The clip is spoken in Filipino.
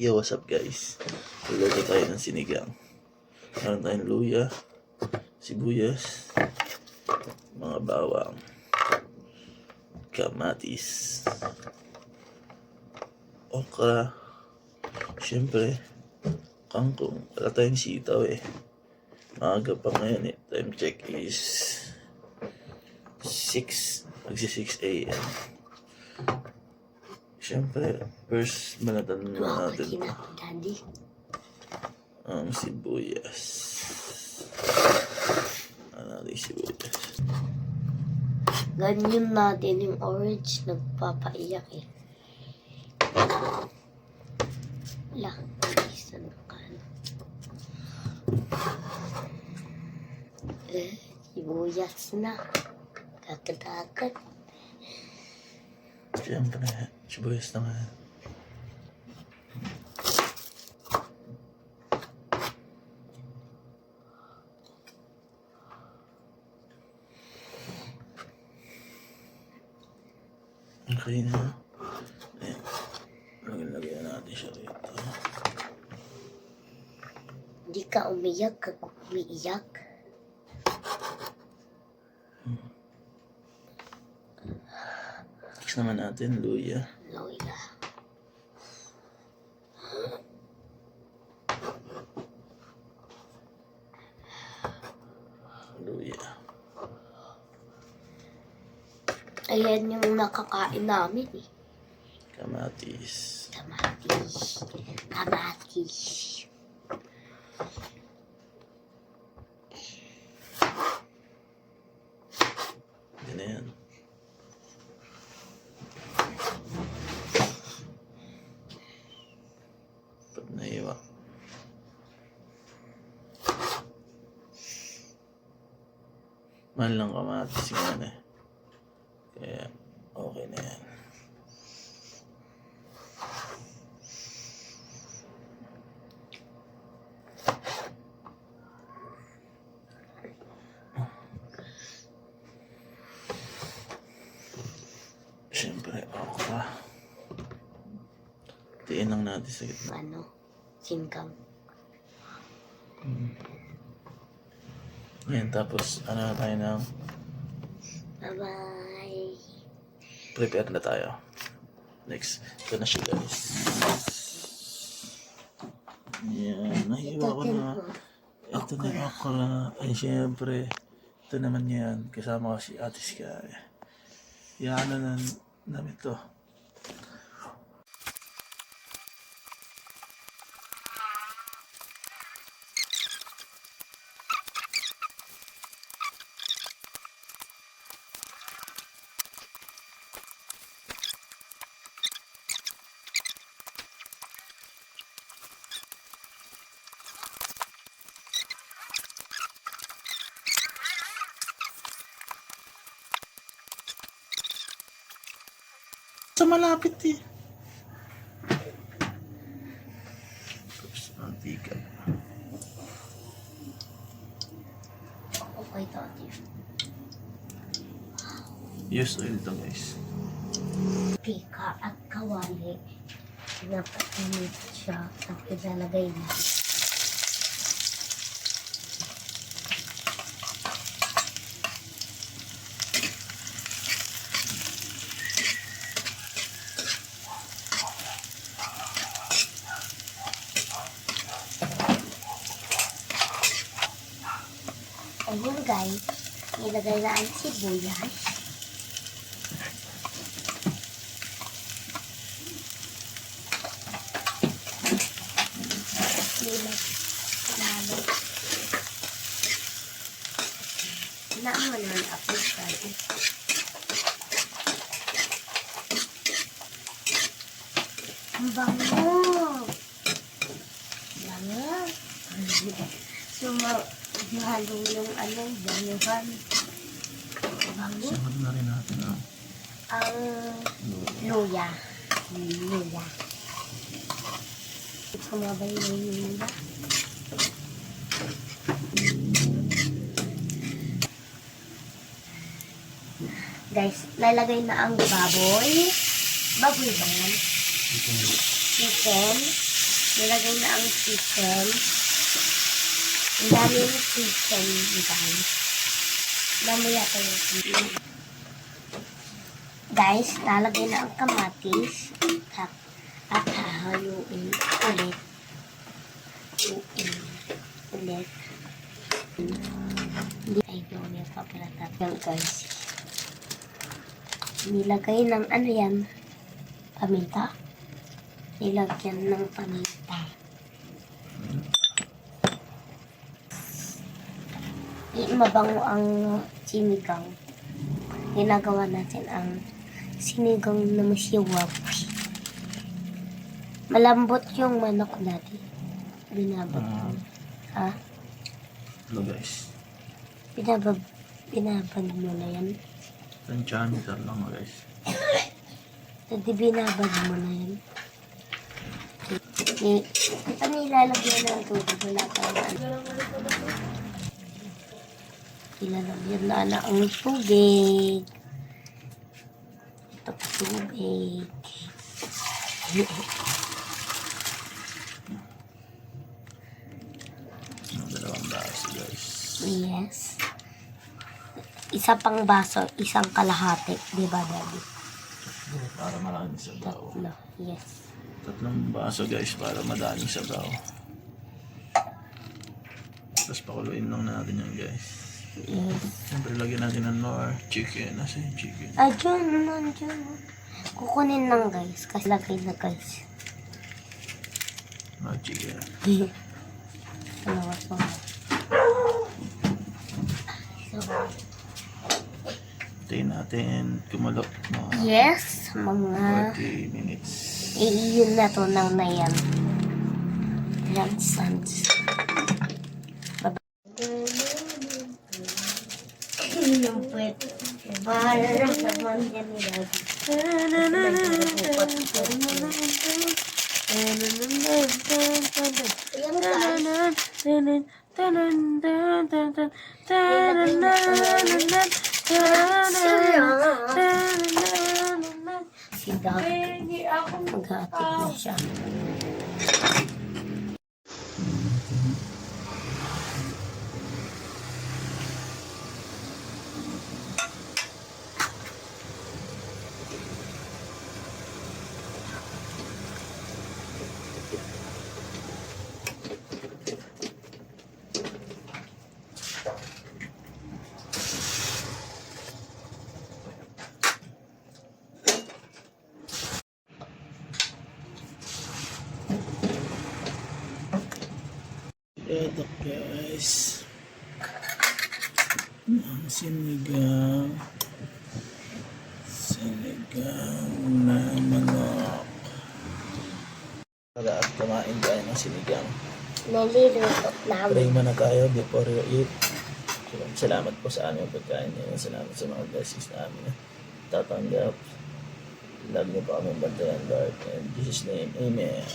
Yo, what's up guys? Luluto tayo ng sinigang. Meron tayong luya, sibuyas, mga bawang, kamatis, okra, syempre, kangkong. Wala tayong sitaw eh. Maaga pa ngayon eh. Time check is 6, magsi 6 a.m. Siyempre, first balatan muna natin Daddy. ang sibuyas. Ano natin sibuyas? Ganyan natin yung orange. Nagpapaiyak eh. Wala. Isa na ka. Eh, sibuyas na. Kakadakat. Siyempre, sibuyas naman. Okay na. Ayan. Lagyan natin siya rito. Hindi ka umiyak kag umiiyak. Next naman natin, luya. Lola. Luya. Ayan yung nakakain namin eh. Kamatis. Kamatis. Kamatis. Yan na yan. Pag naiwa. Man lang kamatis yan eh. Kaya okay na yan. Siyempre, okra. Tiin lang natin sa gitna. Ano? Singkang. Yan, tapos ano na tayo ng Bye-bye. prepare na tayo. Next, ito na siya guys. Yan, nahiwa ko na. Ito na yung okra. Ay, syempre, ito naman yan. Kasama ko si Ate Sky. Yan na namin to. Sa malapit eh. Tapos, mantika. Okay, Daddy. Use oil to guys. Pika at kawali. Napainit siya at ilalagay na. Ayun guys, nilagay na ang sibuyas. Lilag. Lalo. Naaman naman ako sa Ang bango! Bango! Suma, halo yung ano, banguhan. Bango. Sunod na rin natin ah. Ang luya. Luya. Sumabay na yung luya. Guys, lalagay na ang baboy. Baboy ba yan? Chicken. Nilagay na ang chicken. Ang dami yung chicken, guys. Dami yata yung chicken. Guys, lalagay na ang kamatis. At, at hahayuin ulit. Uin. Ulit. Ay gawin pa pala tayo guys. Nilagay ng ano yan? Paminta? Nilagyan ng paminta. Mabango ang sinigang. Ginagawa natin ang sinigang na masiwap. Malambot yung manok natin. Binabag Ah. Ha? Hello guys. Binabag, binabag mo na yan. Tansyahan lang guys. Hindi binabag mo na yan. Ni, ano ilalagyan ng tubig? Wala pa Ilalagyan na na ang tubig. Ito tubig. Ang dalawang baso guys. Yes. Isa pang baso, isang kalahati. Di ba, Daddy? Para maraming sabaw. Tatlo. Yes. Tatlong baso guys para madaling sabaw. Tapos pakuluin lang natin yan guys. Yes. Siyempre lagyan natin ng nor chicken. Nasa yung chicken? Ah, dyan, nandiyan. Kukunin lang, guys. Kasi lagay na, guys. Nor chicken. Dalawa pa. So, natin kumalok mga yes, mga 40 minutes. iiyon na to ng na yan. Yan, Yung puwet. Bahala na naman yan ni Daddy. Ayan ka. Si Daddy. Mag-aatid na siya. Ito guys. Ang sinigang. Sinigang na manok. Tara at kumain tayo ng sinigang. Nalilitot namin. Pray muna tayo before you eat. Salamat po sa aming pagkain ngayon. Salamat sa mga blessings na amin. Tatanggap. Love niyo po aming bantayan, Lord. In Jesus' name, Amen.